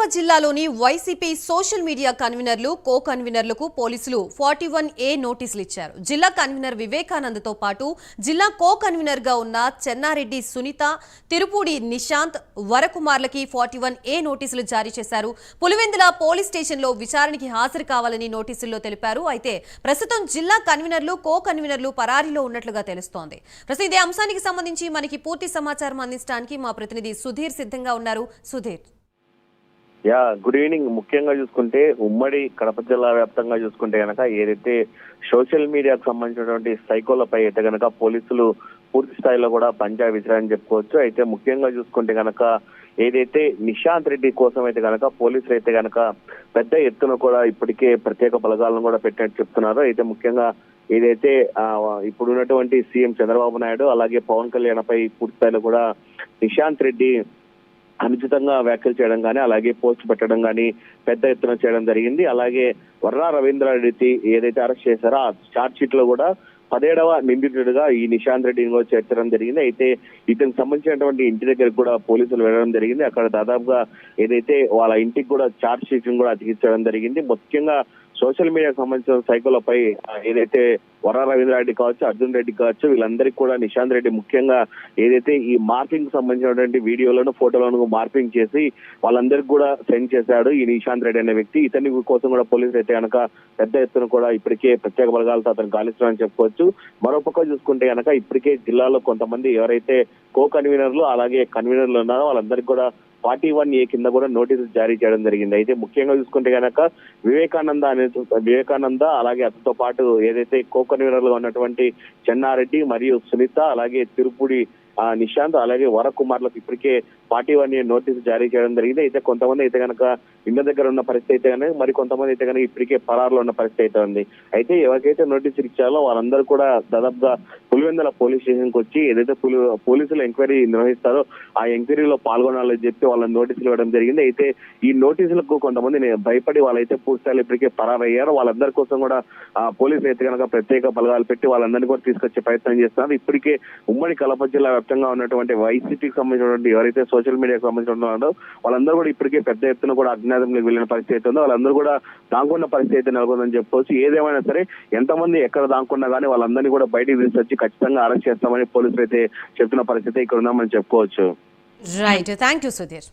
కడప జిల్లాలోని YCP social media కన్వీనర్లు కో కన్వీనర్లకు పోలీసులు ఫార్టీ వన్ ఏ నోటీసులు ఇచ్చారు. జిల్లా కన్వీనర్ వివేకానందతో పాటు జిల్లా కో కన్వీనర్గా ఉన్న చెన్నారెడ్డి సునీత తిరుపూడి నిశాంత్ వరకుమార్లకి ఫార్టీ వన్ ఏ నోటీసులు జారీ చేశారు. పులివెందుల పోలీస్ స్టేషన్లో విచారణకి హాజరు కావాలని నోటీసుల్లో తెలిపారు. అయితే ప్రస్తుతం జిల్లా కన్వీనర్లు కో కన్వీనర్లు పరారీలో ఉన్నట్లుగా తెలుస్తోంది. ప్రస్తుతం ఇదే అంశానికి సంబంధించి మనకి పూర్తి సమాచారం అందించడానికి మా ప్రతినిధి సుధీర్ సిద్ధంగా ఉన్నారు. సుధీర్. యా గుడ్ ఈవినింగ్ ముఖ్యంగా చూసుకుంటే ఉమ్మడి కడప జిల్లా వ్యాప్తంగా చూసుకుంటే గనక ఏదైతే సోషల్ మీడియాకు సంబంధించినటువంటి సైకోలపై అయితే గనక పోలీసులు పూర్తి స్థాయిలో కూడా పంజా విసిరారని చెప్పుకోవచ్చు. అయితే ముఖ్యంగా చూసుకుంటే గనక ఏదైతే నిశాంత్ రెడ్డి కోసం అయితే కనుక పోలీసులు అయితే కనుక పెద్ద ఎత్తున కూడా ఇప్పటికే ప్రత్యేక బలగాలను కూడా పెట్టినట్టు చెప్తున్నారు. అయితే ముఖ్యంగా ఏదైతే ఇప్పుడున్నటువంటి సీఎం చంద్రబాబు నాయుడు అలాగే పవన్ కళ్యాణ్ పై పూర్తి స్థాయిలో కూడా నిశాంత్ రెడ్డి అనుచితంగా వ్యాఖ్యలు చేయడం కానీ అలాగే పోస్ట్ పెట్టడం కానీ పెద్ద ఎత్తున చేయడం జరిగింది. అలాగే వర్రా రవీంద్రారెడ్డి ఏదైతే అరెస్ట్ చేశారో ఆ చార్జ్ షీట్లో కూడా పదేడవ నిందితుడిగా ఈ నిశాంత్ రెడ్డిని కూడా చేర్చడం జరిగింది. అయితే ఇతనికి సంబంధించినటువంటి ఇంటి దగ్గరికి కూడా పోలీసులు వెళ్ళడం జరిగింది. అక్కడ దాదాపుగా ఏదైతే వాళ్ళ ఇంటికి కూడా చార్జ్ షీట్ కూడా అతికించడం జరిగింది. ముఖ్యంగా సోషల్ మీడియాకు సంబంధించిన సైకోలపై ఏదైతే వర రవీంద్రారెడ్డి కావచ్చు అర్జున్ రెడ్డి కావచ్చు వీళ్ళందరికీ కూడా నిశాంత్ రెడ్డి ముఖ్యంగా ఏదైతే ఈ మార్పింగ్ సంబంధించినటువంటి వీడియోలను ఫోటోలను మార్పింగ్ చేసి వాళ్ళందరికీ కూడా సెండ్ చేశాడు ఈ నిశాంత్ రెడ్డి అనే వ్యక్తి. ఇతని కోసం కూడా పోలీసులు అయితే కనుక పెద్ద ఎత్తున కూడా ఇప్పటికే ప్రత్యేక బలగాలతో అతను గాలిస్తున్నారని చెప్పుకోవచ్చు. మరోపక్క చూసుకుంటే కనుక ఇప్పటికే జిల్లాలో కొంతమంది ఎవరైతే కో కన్వీనర్లు అలాగే కన్వీనర్లు ఉన్నారో వాళ్ళందరికీ కూడా ఫార్టీ వన్ ఏ కింద కూడా నోటీసులు జారీ చేయడం జరిగింది. అయితే ముఖ్యంగా చూసుకుంటే కనుక వివేకానంద అనే వివేకానంద అలాగే అతనితో పాటు ఏదైతే కో లో ఉన్నటువంటి చెన్నారెడ్డి మరియు సునీత అలాగే తిరుపూడి నిశాంత్ అలాగే వరకుమార్లకు ఇప్పటికే పార్టీ వన్ నోటీసు జారీ చేయడం జరిగింది. అయితే కొంతమంది అయితే కనుక ఇళ్ళ దగ్గర ఉన్న పరిస్థితి అయితే కనుక మరి కొంతమంది అయితే కనుక ఇప్పటికే పరారులో ఉన్న పరిస్థితి అయితే ఉంది. అయితే ఎవరికైతే నోటీసులు ఇచ్చారో వాళ్ళందరూ కూడా దాదాపుగా పులివెందల పోలీస్ స్టేషన్కి వచ్చి ఏదైతే పులి- పోలీసులు ఎంక్వైరీ నిర్వహిస్తారో ఆ ఎంక్వైరీలో పాల్గొనాలని చెప్పి వాళ్ళని నోటీసులు ఇవ్వడం జరిగింది. అయితే ఈ నోటీసులకు కొంతమంది భయపడి వాళ్ళైతే పూర్తిస్థాయిలో ఇప్పటికే పరారయ్యారు. వాళ్ళందరి కోసం కూడా ఆ పోలీసులు అయితే కనుక ప్రత్యేక బలగాలు పెట్టి వాళ్ళందరినీ కూడా తీసుకొచ్చే ప్రయత్నం చేస్తున్నారు. ఇప్పటికే ఉమ్మడి కలప జిల్లా వ్యాప్తంగా ఉన్నటువంటి వైసీపీకి సంబంధించినటువంటి ఎవరైతే సోషల్ మీడియాకి సంబంధించిన ఉన్నారో వాళ్ళందరూ కూడా ఇప్పటికే పెద్ద ఎత్తున కూడా అజ్ఞాతంలోకి వెళ్ళిన పరిస్థితి అయితే ఉందో. వాళ్ళందరూ కూడా దాంకున్న పరిస్థితి అయితే నెలకొందని చెప్పుకోవచ్చు. ఏదేమైనా సరే ఎంతమంది ఎక్కడ దాంకున్నా కానీ వాళ్ళందరినీ కూడా బయటికి తీసుకొచ్చి ఖచ్చితంగా అరెస్ట్ చేస్తామని పోలీసులు అయితే చెప్తున్న పరిస్థితి ఇక్కడ ఉందామని చెప్పుకోవచ్చు. Right thank you Sudheer